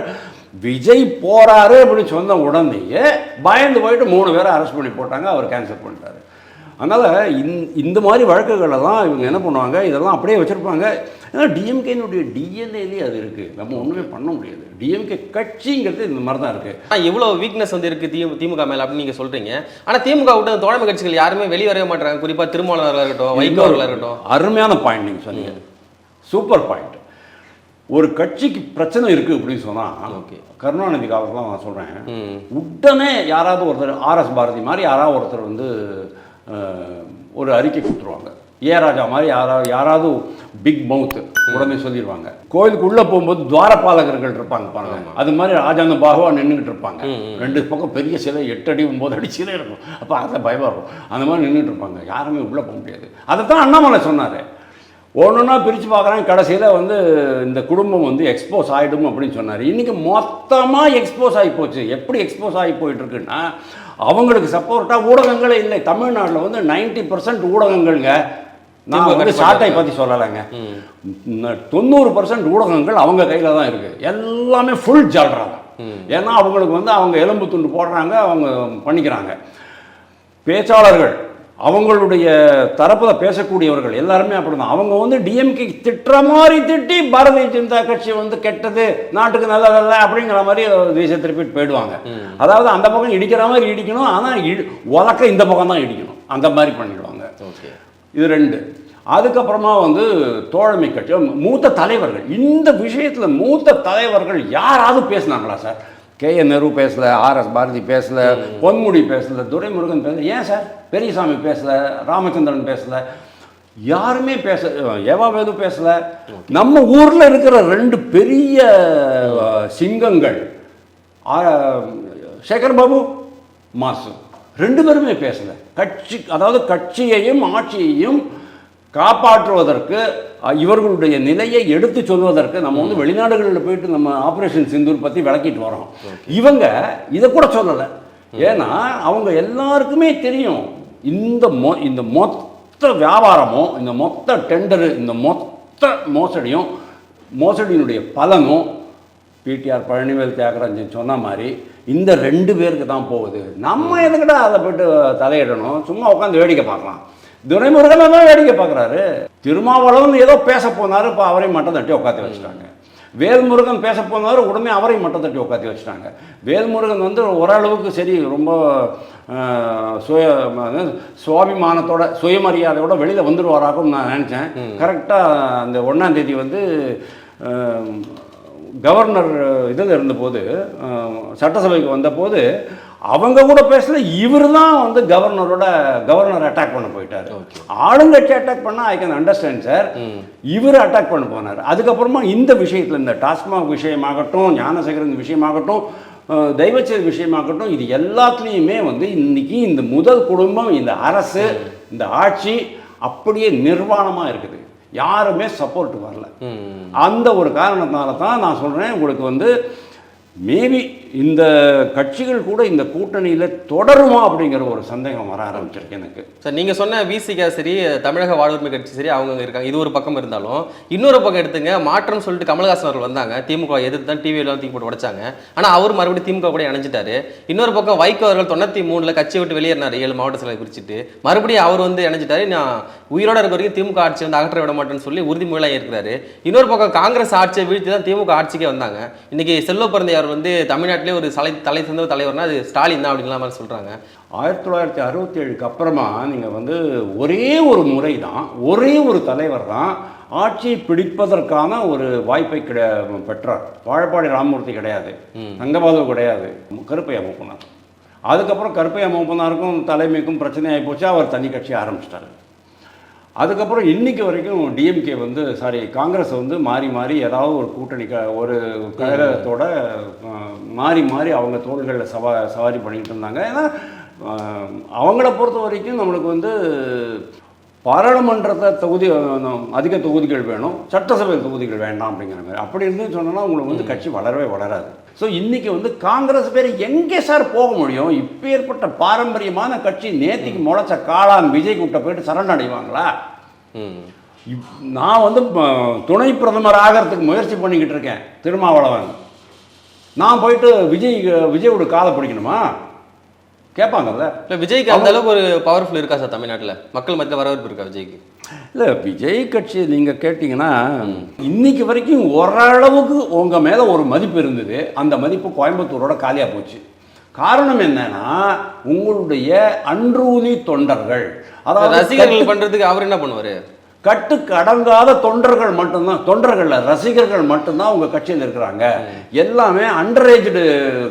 விஜய் போகிறாரு அப்படின்னு சொன்ன உடனேயே பயந்து போயிட்டு மூணு பேரை அரெஸ்ட் பண்ணி போட்டாங்க. அவர் கேன்சல் பண்ணிட்டாரு. அதனால் இந் இந்த மாதிரி வழக்குகளெல்லாம் இவங்க என்ன பண்ணுவாங்க? இதெல்லாம் அப்படியே வச்சுருப்பாங்க. ஏன்னா டிஎம்கேனுடைய டிஎன்ஏலேயே அது இருக்குது நம்ம ஒன்றுமே பண்ண முடியாது. டிஎம்கே கட்சிங்கிறது இந்த மாதிரி தான் இருக்குது ஆனா இவ்வளவு வீக்னஸ் வந்து இருக்கு தி திமுக மேல அப்படின்னு நீங்க சொல்றீங்க. ஆனா திமுக விட்டு அந்த தோழமை கட்சிகள் யாருமே வெளியே வரவே மாட்டாங்க குறிப்பா திருமாவளவர்களா இருக்கட்டும் வைகோ அவர்களா இருக்கட்டும். அருமையான பாயிண்ட் நீங்கள் சொன்னீங்க. சூப்பர் பாயிண்ட் ஒரு கட்சிக்கு பிரச்சனை இருக்குது அப்படின்னு சொன்னால் Okay. கருணாநிதி காலத்தில் நான் சொல்கிறேன். உடனே யாராவது ஒருத்தர் ஆர்எஸ் பாரதி மாதிரி யாராவது ஒருத்தர் வந்து ஒரு அறிக்கை கொடுத்துருவாங்க. ஏ ராஜா மாதிரி யாராவது யாராவது பிக் மவுத் உடனே சொல்லிடுவாங்க கோயிலுக்கு உள்ள போகும்போது துவாரபாலகர்கள் இருப்பாங்க பாருங்க. அது மாதிரி ராஜாங்க பாகுவா நின்றுட்டு இருப்பாங்க. ரெண்டு பக்கம் பெரிய சிலை எட்டு அடி ஒன்பது அடி சிலை இருக்கும். அப்போ அதை பயமா இருக்கும். அந்த மாதிரி நின்றுட்டு இருப்பாங்க. யாருமே உள்ள போக முடியாது. அதை தான் அண்ணாமலை சொன்னார். ஒன்றுன்னா பிரித்து பார்க்குறாங்க. கடைசியில் வந்து இந்த குடும்பம் வந்து எக்ஸ்போஸ் ஆகிடும் அப்படின்னு சொன்னார். இன்றைக்கி மொத்தமாக எக்ஸ்போஸ் ஆகி போச்சு. எப்படி எக்ஸ்போஸ் ஆகி போயிட்டுருக்குன்னா அவங்களுக்கு சப்போர்ட்டாக ஊடகங்களே இல்லை. தமிழ்நாட்டில் வந்து 90% பர்சன்ட் ஊடகங்கள்ங்க. நான் வந்து சாட்டை பற்றி சொல்லலைங்க. தொண்ணூறு பர்சன்ட் ஊடகங்கள் அவங்க கையில் தான் இருக்குது எல்லாமே ஃபுல் ஜால்ரா தான். ஏன்னா அவங்களுக்கு வந்து அவங்க எலும்பு துண்டு போடுறாங்க அவங்க பண்ணிக்கிறாங்க. பேச்சாளர்கள் அவங்களுடைய தரப்பில் பேசக்கூடியவர்கள் எல்லாருமே அப்படிதான். அவங்க வந்து டிஎம்கே திட்டுற மாதிரி திட்டி பாரதிய ஜனதா கட்சி வந்து கெட்டது நாட்டுக்கு நல்லதல்ல அப்படிங்கிற மாதிரி தேச திருப்பிட்டு போயிடுவாங்க. அதாவது அந்த பக்கம் இடிக்கிற மாதிரி இடிக்கணும் ஆனால் இடி உலக்க இந்த பக்கம் தான் இடிக்கணும். அந்த மாதிரி பண்ணிடுவாங்க. ஓகே. இது ரெண்டு. அதுக்கப்புறமா வந்து தோழமை கட்சி மூத்த தலைவர்கள். இந்த விஷயத்தில் மூத்த தலைவர்கள் யாராவது பேசுனாங்களா சார்? கே. என். நேரு பேசல ஆர்எஸ் பாரதி பேசல பொன்முடி பேசல துரைமுருகன் பேசல. ஏன் சார்? பெரியசாமி பேசல ராமச்சந்திரன் பேசல. யாருமே பேச ஏவா வேது பேசல. நம்ம ஊர்ல இருக்கிற ரெண்டு பெரிய சிங்கங்கள் சேகர் பாபு மாசு. ரெண்டு பேருமே பேசல. கட்சி அதாவது கட்சியையும் ஆட்சியையும் காப்பாற்றுவதற்கு இவர்களுடைய நிலையை எடுத்து சொல்வதற்கு நம்ம வந்து வெளிநாடுகளில் போயிட்டு நம்ம ஆபரேஷன் சிந்தூர் பற்றி விளக்கிட்டு வரோம். இவங்க இதை கூட சொல்லலை. ஏன்னா அவங்க எல்லாருக்குமே தெரியும். இந்த மொ இந்த மொத்த வியாபாரமும் இந்த மொத்த டெண்டரு இந்த மொத்த மோசடியும் மோசடியினுடைய பலனும் பிடிஆர் பழனிவேல் தியாகராஜன் சொன்ன மாதிரி இந்த ரெண்டு பேருக்கு தான் போகுது. நம்ம எதுக்கிட்ட அதை போயிட்டு தலையிடணும்? சும்மா உட்காந்து வேடிக்கை பார்க்கலாம். துரைமுருகன் தான் வேடிக்கை பார்க்குறாரு. திருமாவளவன் ஏதோ பேச போனார் இப்போ அவரையும் மட்டம் தட்டி உட்காந்து வச்சுட்டாங்க. வேல்முருகன் பேச போனார் உடனே அவரையும் மட்டம் தட்டி உட்காந்து வச்சுட்டாங்க. வேல்முருகன் வந்து ஓரளவுக்கு சரி ரொம்ப சுய சுவாபிமானத்தோட சுயமரியாதையோட வெளியில் வந்துடுவாராக்கும் நான் நினச்சேன். கரெக்டாக அந்த ஒன்றாம் தேதி வந்து கவர்னர் இதில் இருந்தபோது சட்டசபைக்கு வந்தபோது அவங்க கூட பேசல இவர் தான் வந்து கவர்னரோட கவர்னர் அட்டாக் பண்ண போயிட்டாரு. ஆளுங்கட்சி அட்டாக் பண்ணால் ஐ கேன் அண்டர்ஸ்டாண்ட் சார் இவர் அட்டாக் பண்ண போனார். அதுக்கப்புறமா இந்த விஷயத்தில் இந்த டாஸ்மாக் விஷயமாகட்டும் ஞானசேகரன் விஷயமாகட்டும் தெய்வச்செயல் விஷயமாகட்டும் இது எல்லாத்துலேயுமே வந்து இன்னைக்கு இந்த முதல் குடும்பம் இந்த அரசு இந்த ஆட்சி அப்படியே நிர்வாணமாக இருக்குது. யாருமே சப்போர்ட் வரல. அந்த ஒரு காரணத்தினால தான் நான் சொல்கிறேன் உங்களுக்கு வந்து மேபி இந்த கட்சிகள் கூட இந்த கூட்டணியில் தொடருமா அப்படிங்கிற ஒரு சந்தேகம் வர ஆரம்பிச்சிருக்கு எனக்கு. சார் நீங்கள் சொன்ன விசிகா சரி தமிழக வாழ்வுரிமை கட்சி சரி அவங்க இருக்காங்க. இது ஒரு பக்கம் இருந்தாலும் இன்னொரு பக்கம் எடுத்துங்க மாற்றம் சொல்லிட்டு கமல்ஹாசன் அவர்கள் வந்தாங்க. திமுக எதிர்த்து தான் டிவி தூக்கி போட்டு உடைச்சாங்க. ஆனால் அவர் மறுபடியும் திமுக கூட இணைஞ்சிட்டாரு. இன்னொரு பக்கம் வைகோ அவர்கள் தொண்ணூற்றி மூணுல கட்சியை விட்டு வெளியேறினார் ஏழு மாவட்ட சிலை குறிச்சிட்டு. மறுபடியும் அவர் வந்து இணைஞ்சிட்டாரு. நான் உயிரோட இருக்க வரைக்கும் திமுக ஆட்சி வந்து அகற்ற விட மாட்டேன்னு சொல்லி உறுதிமொழியாக இருக்கிறாரு இன்னொரு பக்கம் காங்கிரஸ் ஆட்சியை வீழ்த்தி தான் திமுக ஆட்சிக்கே வந்தாங்க. இன்னைக்கு செல்வ பிறந்தையார் வந்து தமிழ்நாடு தமிழ்நாட்டிலே ஒரு தலை தலை சிறந்த தலைவர்னா அது ஸ்டாலின் தான் அப்படிங்கிற மாதிரி சொல்றாங்க. ஆயிரத்தி தொள்ளாயிரத்தி அறுபத்தி ஏழுக்கு அப்புறமா நீங்கள் வந்து ஒரே ஒரு முறை தான் ஒரே ஒரு தலைவர் தான் ஆட்சியை பிடிப்பதற்கான ஒரு வாய்ப்பை கிட பெற்றார். வாழப்பாடி ராமமூர்த்தி கிடையாது. தங்கபாது கிடையாது. கருப்பையா மூப்பனார். அதுக்கப்புறம் கருப்பையா மூப்பனாருக்கும் தலைமைக்கும் பிரச்சனை ஆகி போச்சு அவர் தனி கட்சி ஆரம்பிச்சிட்டாரு. அதுக்கப்புறம் இன்னைக்கு வரைக்கும் டிஎம்கே வந்து சாரி காங்கிரஸ் வந்து மாறி மாறி ஏதாவது ஒரு கூட்டணி க ஒரு கழகத்தோட மாறி மாறி அவங்க தோள்களில் சவா சவாரி பண்ணிக்கிட்டு இருந்தாங்க. ஏன்னா அவங்கள பொறுத்த வரைக்கும் நம்மளுக்கு வந்து பாராளுமன்றத்தை தொகுதி அதிக தொகுதிகள் வேணும் சட்டசபை தொகுதிகள் வேண்டாம் அப்படிங்கிற மாதிரி. அப்படி இருந்து சொன்னோன்னா உங்களுக்கு வந்து கட்சி வளரவே வளராது. ஸோ இன்னைக்கு வந்து காங்கிரஸ் பேர் எங்கே சார் போக முடியும்? இப்போ ஏற்பட்ட பாரம்பரியமான கட்சி நேத்திக்கு முளைச்ச காளான் விஜய் கூட்ட போயிட்டு சரணடைவாங்களா ம். இப்- நான் வந்து துணை பிரதமர் ஆகிறதுக்கு முயற்சி பண்ணிக்கிட்டு இருக்கேன் திருமாவளவன். நான் போயிட்டு விஜய் விஜயோட காலை பிடிக்கணுமா? கேட்பாங்கல்ல இல்ல விஜய்க்கு அந்த அளவுக்கு ஒரு பவர்ஃபுல் இருக்கா சார் தமிழ்நாட்டுல? மக்கள் மத்தியில் வரவேற்பு இருக்கா விஜய்க்கு? இல்லை விஜய் கட்சி நீங்கள் கேட்டிங்கன்னா இன்னைக்கு வரைக்கும் ஓரளவுக்கு உங்கள் மேலே ஒரு மதிப்பு இருந்தது. அந்த மதிப்பு கோயம்புத்தூரோட காலியாக போச்சு. காரணம் என்னன்னா உங்களுடைய அன்றூதி தொண்டர்கள். அதாவது ரசிகர்கள் பண்றதுக்கு அவர் என்ன பண்ணுவாரு? கட்டுக்கு அடங்காத தொண்டர்கள் மட்டும்தான். தொண்டர்கள்ல ரசிகர்கள் மட்டும்தான் உங்க கட்சியில் இருக்கிறாங்க. எல்லாமே அண்டர் ஏஜ்டு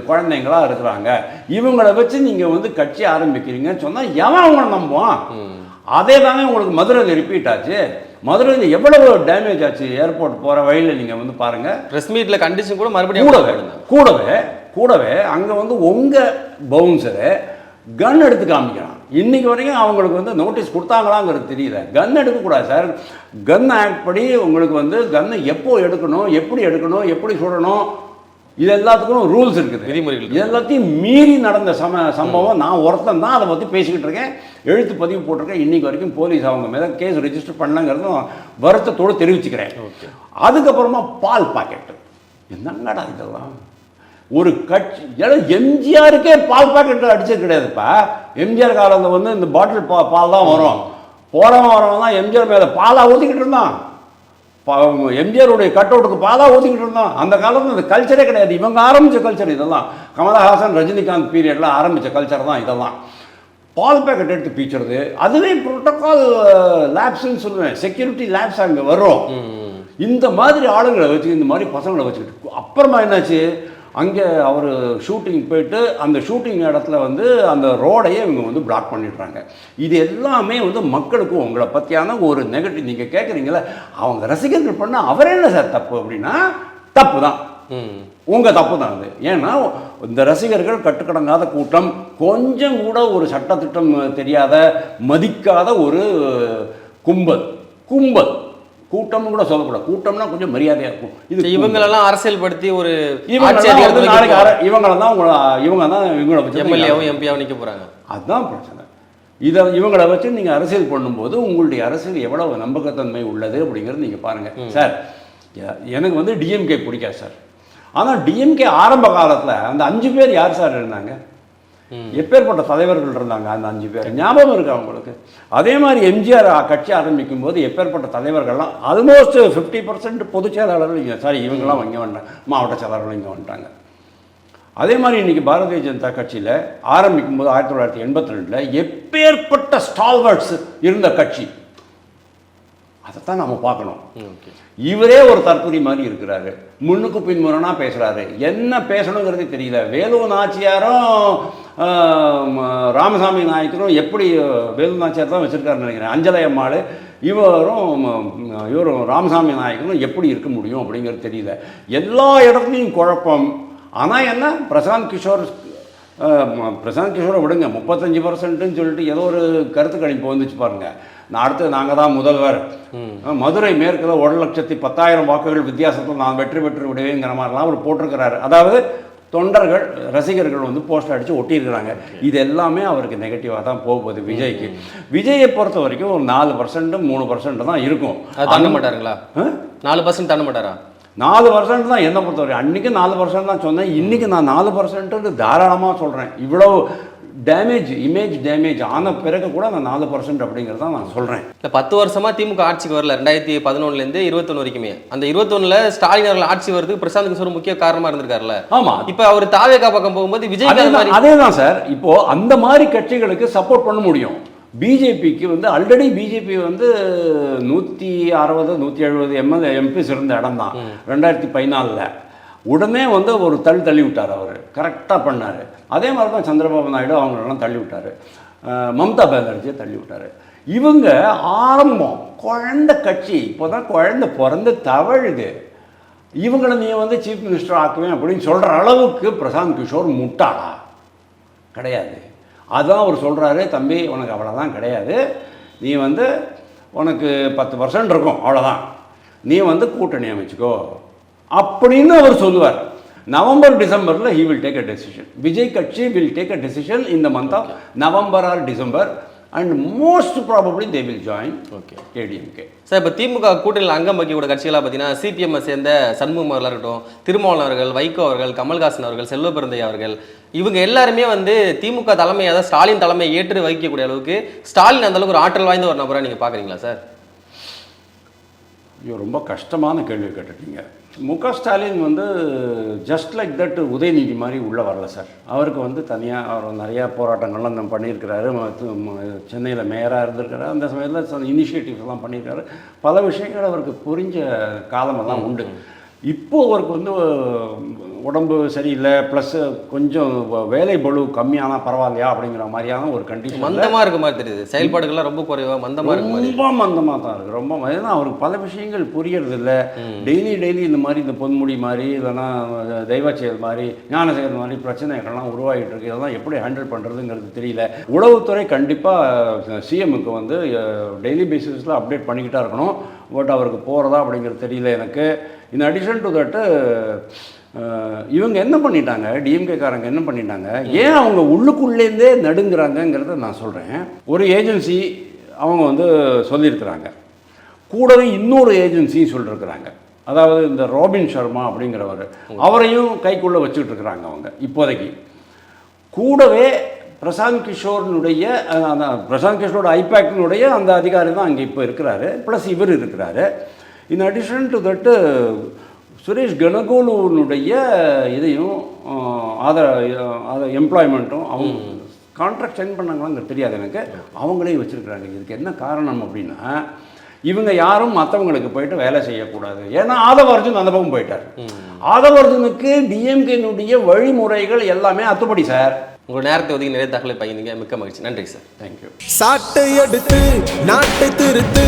குழந்தைங்களா இருக்கிறாங்க. இவங்கள வச்சு நீங்க வந்து கட்சி ஆரம்பிக்கிறீங்கன்னு சொன்னா எவன் அவங்கள நம்புவான்? அதே தானே உங்களுக்கு மதுரையில் ரிப்பீட் ஆச்சு. மதுரையில் எவ்வளவு டேமேஜ் ஆச்சு? ஏர்போர்ட் போற வழியில நீங்க வந்து பாருங்க. பிரஸ் மீட்ல கண்டிஷன் கூட மறுபடியும் கூடவே கூடவே கூடவே அங்கே வந்து உங்கள் பவுன்சரு கன் எடுத்து காமிக்கிறான். இன்னைக்கு வரைக்கும் அவங்களுக்கு வந்து நோட்டீஸ் கொடுத்தாங்களாங்கிறது தெரியல. கன் எடுக்கக்கூடாது சார் கன் ஆக்ட் படி உங்களுக்கு வந்து கன்னை எப்போ எடுக்கணும் எப்படி எடுக்கணும் எப்படி சுடணும் இது எல்லாத்துக்கும் ரூல்ஸ் இருக்குது. விதிமுறைகள் இது எல்லாத்தையும் மீறி நடந்த சம சம்பவம். நான் ஒருத்தன் தான் அதை பற்றி பேசிக்கிட்டு இருக்கேன். எழுத்து பதிவு போட்டிருக்கேன். இன்னைக்கு வரைக்கும் போலீஸ் அவங்க மேலே கேஸ் ரெஜிஸ்டர் பண்ணலங்கிறதும் வருத்தத்தோடு தெரிவிச்சுக்கிறேன். அதுக்கப்புறமா பால் பாக்கெட்டு. என்னங்கடா இதெல்லாம்? ஒரு கட்சி ஏன்னா எம்ஜிஆருக்கே பால் பாக்கெட் அடிச்சது கிடையாதுப்பா. எம்ஜிஆர் காலத்தில் வந்து இந்த பாட்டில் பா பால் தான் வரும். போகிறவன் வரவன் தான் எம்ஜிஆர் மேலே பாலாக ஊற்றிக்கிட்டு இருந்தான். எம்ஜிஆருடைய கட் அவுட்டுக்கு பாலாக ஊற்றிக்கிட்டு இருந்தான். அந்த காலத்தில் இந்த கல்ச்சரே கிடையாது. இவங்க ஆரம்பித்த கல்ச்சர் இதெல்லாம். கமலஹாசன் ரஜினிகாந்த் பீரியடில் ஆரம்பித்த கல்ச்சர் தான் இதெல்லாம். பால் பேக்கெட் எடுத்து பீச்சுறது. அதுவே ப்ரோட்டோகால் லேப்ஸ்ன்னு சொல்லுவேன். செக்யூரிட்டி லேப்ஸ் அங்கே வரும். இந்த மாதிரி ஆளுங்களை வச்சு இந்த மாதிரி பசங்களை வச்சுக்கிட்டு அப்புறமா என்னாச்சு? அங்கே அவர் ஷூட்டிங் போயிட்டு அந்த ஷூட்டிங் இடத்துல வந்து அந்த ரோடையே இவங்க வந்து பிளாக் பண்ணிடுறாங்க. இது எல்லாமே வந்து மக்களுக்கு உங்களை பற்றியான ஒரு நெகட்டிவ் நீங்கள் கேட்குறீங்களே அவங்க ரசிகர்கள் பண்ண அவர் என்ன சார் தப்பு அப்படின்னா தப்பு தான் உங்கள் தப்பு தான் அது. ஏன்னா இந்த ரசிகர்கள் கட்டுக்கடங்காத கூட்டம் கொஞ்சம் கூட ஒரு சட்டத்திட்டம் தெரியாத மதிக்காத ஒரு கும்பல் கும்பல். கூட்டம்னு கூட சொல்லக்கூடாது. கூட்டம்னா கொஞ்சம் மரியாதையாக இருக்கும். இது இவங்களெல்லாம் அரசியல் படுத்தி ஒரு இவங்கள தான் உங்களை இவங்க தான் இவங்கள வச்சு எம்எல்ஏவும் எம்பியாவும் நிக்க போறாங்க. அதுதான் பிரச்சனை. இதை இவங்கள வச்சு நீங்கள் அரசியல் பண்ணும்போது உங்களுடைய அரசியல் எவ்வளவு நம்பகத்தன்மை உள்ளது அப்படிங்கிறது நீங்கள் பாருங்கள் சார் எனக்கு வந்து டிஎம்கே பிடிக்காது சார். ஆனால் டிஎம்கே ஆரம்ப காலத்தில் அந்த அஞ்சு பேர் யார் சார் இருந்தாங்க? எப்பேற்பட்ட தலைவர்கள் இருந்தாங்க அந்த அஞ்சு பேர்? ஞாபகம் இருக்கா உங்களுக்கு? அதே மாதிரி எம்ஜிஆர் கட்சி ஆரம்பிக்கும் போது எப்பேற்பட்ட தலைவர்கள்லாம் ஆல்மோஸ்ட் ஃபிஃப்டி பர்சன்ட் பொதுச் செயலாளர்கள் இங்கே சாரி இவங்கெல்லாம் இங்கே வந்துட்டாங்க மாவட்ட செயலாளர்கள் இங்கே வந்துட்டாங்க. அதே மாதிரி இன்னைக்கு பாரதிய ஜனதா கட்சியில் ஆரம்பிக்கும் போது ஆயிரத்தி தொள்ளாயிரத்தி எண்பத்தி ரெண்டில் எப்பேற்பட்ட ஸ்டால்வர்ட்ஸ் இருந்த கட்சி. அதைத்தான் நம்ம பார்க்கணும். இவரே ஒரு தற்குறி மாதிரி இருக்கிறாரு. முன்னுக்கு பின்முரணா பேசுறாரு. என்ன பேசணுங்கிறதே தெரியல. வேலு நாச்சியாரும் ராமசாமி நாயக்கரும் எப்படி வேலு நாச்சியார் தான் வச்சிருக்காருன்னு நினைக்கிறேன். அஞ்சலை அம்மாள் இவரும் இவரும் ராமசாமி நாயக்கரும் எப்படி இருக்க முடியும் அப்படிங்கிறது தெரியல. எல்லா இடத்துலையும் குழப்பம். ஆனால் என்ன பிரசாந்த் கிஷோர் பிரசாந்த் கிஷோரை விடுங்க. முப்பத்தஞ்சு பர்சன்ட்னு சொல்லிட்டு ஏதோ ஒரு கருத்து கணிப்பு வந்துச்சு பாருங்க. நான் அடுத்து நாங்கள் தான் முதல்வர். மதுரை மேற்கில் ஒரு லட்சத்தி பத்தாயிரம் வாக்குகள் வித்தியாசத்தில் நான் வெற்றி பெற்று விடுவேங்கிற மாதிரிலாம் அவர் போட்டிருக்கிறாரு. அதாவது தொண்டர்கள் ரசிகர்கள் வந்து போஸ்டர் அடித்து ஒட்டியிருக்கிறாங்க. இது எல்லாமே அவருக்கு நெகட்டிவாக தான் போகுது விஜய்க்கு. விஜயை பொறுத்த வரைக்கும் ஒரு நாலு பர்சன்ட் மூணு பர்சன்ட் தான் இருக்கும். தாண்ட மாட்டாருங்களா? நாலு பர்சன்ட் தாண்ட மாட்டாரா? நாலு பர்சன்ட் தான் என்னை பொறுத்தவரை அன்றைக்கி நாலு பர்சன்ட் தான் சொன்னேன். இன்றைக்கி நான் நாலு பர்சன்ட்டு தாராளமாக சொல்கிறேன் இவ்வளோ டேமேஜ் இமேஜ் டேமேஜ் ஆன பிறகு கூட நான் நாலு பர்சன்ட் அப்படிங்கிறத நான் சொல்கிறேன் இல்ல பத்து வருஷமா திமுக ஆட்சிக்கு வரல. ரெண்டாயிரத்தி பதினொன்னுல இருந்து இருபத்தொன்னு வரைக்குமே அந்த இருபத்தொன்னுல ஸ்டாலின் அவர்கள் ஆட்சி வரதுக்கு பிரசாந்த் கிஷோர் முக்கிய காரணமா இருந்திருக்காருல்ல. ஆமாம் இப்ப அவர் தாவேகா பக்கம் போகும்போது விஜய் அதே அந்த தான் சார். இப்போ அந்த மாதிரி கட்சிகளுக்கு சப்போர்ட் பண்ண முடியும். பிஜேபிக்கு வந்து ஆல்ரெடி பிஜேபி வந்து நூற்றி அறுபது நூற்றி எழுபது எம்எல்ஏ எம்பிஸ் இருந்த இடம் தான். ரெண்டாயிரத்தி பதினாலில். உடனே வந்து ஒரு தள்ளி தள்ளி விட்டார் அவர் கரெக்டாக பண்ணார். அதே மாதிரி தான் சந்திரபாபு நாயுடு அவங்களெல்லாம் தள்ளி விட்டார் மம்தா பானர்ஜியை தள்ளி விட்டார் இவங்க ஆரம்பம் குழந்த கட்சி. இப்போ தான் குழந்த பிறந்து தவழுது. இவங்களை நீ வந்து சீஃப் மினிஸ்டர் ஆக்குவேன் அப்படின்னு சொல்கிற அளவுக்கு பிரசாந்த் கிஷோர் முட்டாளா? கிடையாது. அதுதான் அவர் சொல்கிறாரு தம்பி உனக்கு அவ்வளோதான் கிடையாது. நீ வந்து உனக்கு பத்து பர்சன்ட் இருக்கும். அவ்வளோதான் நீ வந்து கூட்டணி அமைச்சுக்கோ. அப்படின்னு அவர் சொல்லுவார். நவம்பர் டிசம்பரில் he will take a decision Vijay கட்சி வில் டேக் அ டெசிஷன் இந்த month of November or December. And most probably they will join okay ADMK sir இப்போ திமுக கூட்டணியில் அங்கம் வகிக்கூட கட்சிகளாக பார்த்தீங்கன்னா சிபிஎம்ஐ சேர்ந்த சண்முகம் அவர்களாக இருக்கட்டும் திருமாவளவன் அவர்கள் வைகோ அவர்கள் கமல்ஹாசன் அவர்கள் செல்வபிறந்தை அவர்கள் இவங்க எல்லாருமே வந்து திமுக தலைமை அதாவது ஸ்டாலின் தலைமையை ஏற்று வகிக்கக்கூடிய அளவுக்கு ஸ்டாலின் அந்த அளவுக்கு ஒரு ஆற்றல் வாய்ந்த ஒரு நபராக நீங்கள் பார்க்குறீங்களா சார்? ஐயோ ரொம்ப கஷ்டமான கேள்வி கேட்டுட்டீங்க. மு க ஸ்டாலின் வந்து ஜஸ்ட் லைக் தட் உதயநிதி மாதிரி உள்ளே வரல சார். அவருக்கு வந்து தனியாக அவர் நிறையா போராட்டங்கள்லாம் நம்ம பண்ணியிருக்கிறாரு. சென்னையில் மேயராக இருந்திருக்காரு. அந்த சமயத்தில் இனிஷியேட்டிவ்ஸ் எல்லாம் பண்ணியிருக்காரு. பல விஷயங்கள் அவருக்கு புரிஞ்ச காலமெல்லாம் உண்டு. இப்போ அவருக்கு வந்து உடம்பு சரியில்லை ப்ளஸ் கொஞ்சம் வேலை பளு கம்மியானா பரவாயில்லையா அப்படிங்கிற மாதிரியான ஒரு கண்டிஷன் மந்தமாக இருக்க மாதிரி தெரியுது. செயல்பாடுகள்லாம் ரொம்ப குறைவா மந்தமாக இருக்க ரொம்ப மந்தமாக தான் இருக்குது ரொம்ப ஏன்னா அவருக்கு பல விஷயங்கள் புரியறது இல்ல டெய்லி டெய்லி இந்த மாதிரி இந்த பொன்முடி மாதிரி இல்லைன்னா தெய்வ செயல் மாதிரி ஞான செயல் மாதிரி பிரச்சனைகள்லாம் உருவாகிட்டு இருக்கு. இதெல்லாம் எப்படி ஹேண்டில் பண்ணுறதுங்கிறது தெரியல. உளவுத்துறை கண்டிப்பாக சிஎம்முக்கு வந்து டெய்லி பேசிஸில் அப்டேட் பண்ணிக்கிட்டா இருக்கணும். பட் அவருக்கு போகிறதா அப்படிங்கிறது தெரியல எனக்கு. இன் அடிஷன் டு தட்டு இவங்க என்ன பண்ணிட்டாங்க? டிஎம்கேக்காரங்க என்ன பண்ணிட்டாங்க? ஏன் அவங்க உள்ளுக்குள்ளேருந்தே நடுங்கிறாங்கங்கிறத நான் சொல்கிறேன் ஒரு ஏஜென்சி அவங்க வந்து சொல்லியிருக்கிறாங்க. கூடவே இன்னொரு ஏஜென்சியும் சொல்லியிருக்கிறாங்க. அதாவது இந்த ராபின் சர்மா அப்படிங்கிறவர் அவரையும் கைக்குள்ளே வச்சுக்கிட்டு இருக்கிறாங்க அவங்க இப்போதைக்கு. கூடவே பிரசாந்த் கிஷோர்னுடைய அந்த பிரசாந்த் கிஷோரோட ஐபேக்கினுடைய அந்த அதிகாரி தான் அங்கே இப்போ இருக்கிறாரு. ப்ளஸ் இவர் இருக்கிறாரு. இன் அடிஷன் டு தட்டு சுரேஷ் கனகோலுனுடைய இதையும் ஆதர அதை எம்ப்ளாய்மெண்ட்டும் அவங்க கான்ட்ராக்ட் சைன் பண்ணாங்களாங்கிறது தெரியாது எனக்கு. அவங்களே வச்சுருக்குறாங்க. இதுக்கு என்ன காரணம் அப்படின்னா இவங்க யாரும் மற்றவங்களுக்கு போயிட்டு வேலை செய்யக்கூடாது. ஏன்னா ஆதவ அர்ஜுன் அந்த பக்கம் போயிட்டார். ஆதவ அர்ஜுனுக்கு டிஎம்கேனுடைய வழிமுறைகள் எல்லாமே அத்துப்படி சார். உங்களோட நேரத்தை ஒதுக்கி நிறைய தகவலை பகிர்ந்தீங்க. மிக்க மகிழ்ச்சி. நன்றி சார். தேங்க்யூ சாட்டை எடுத்து நாட்டை திருத்து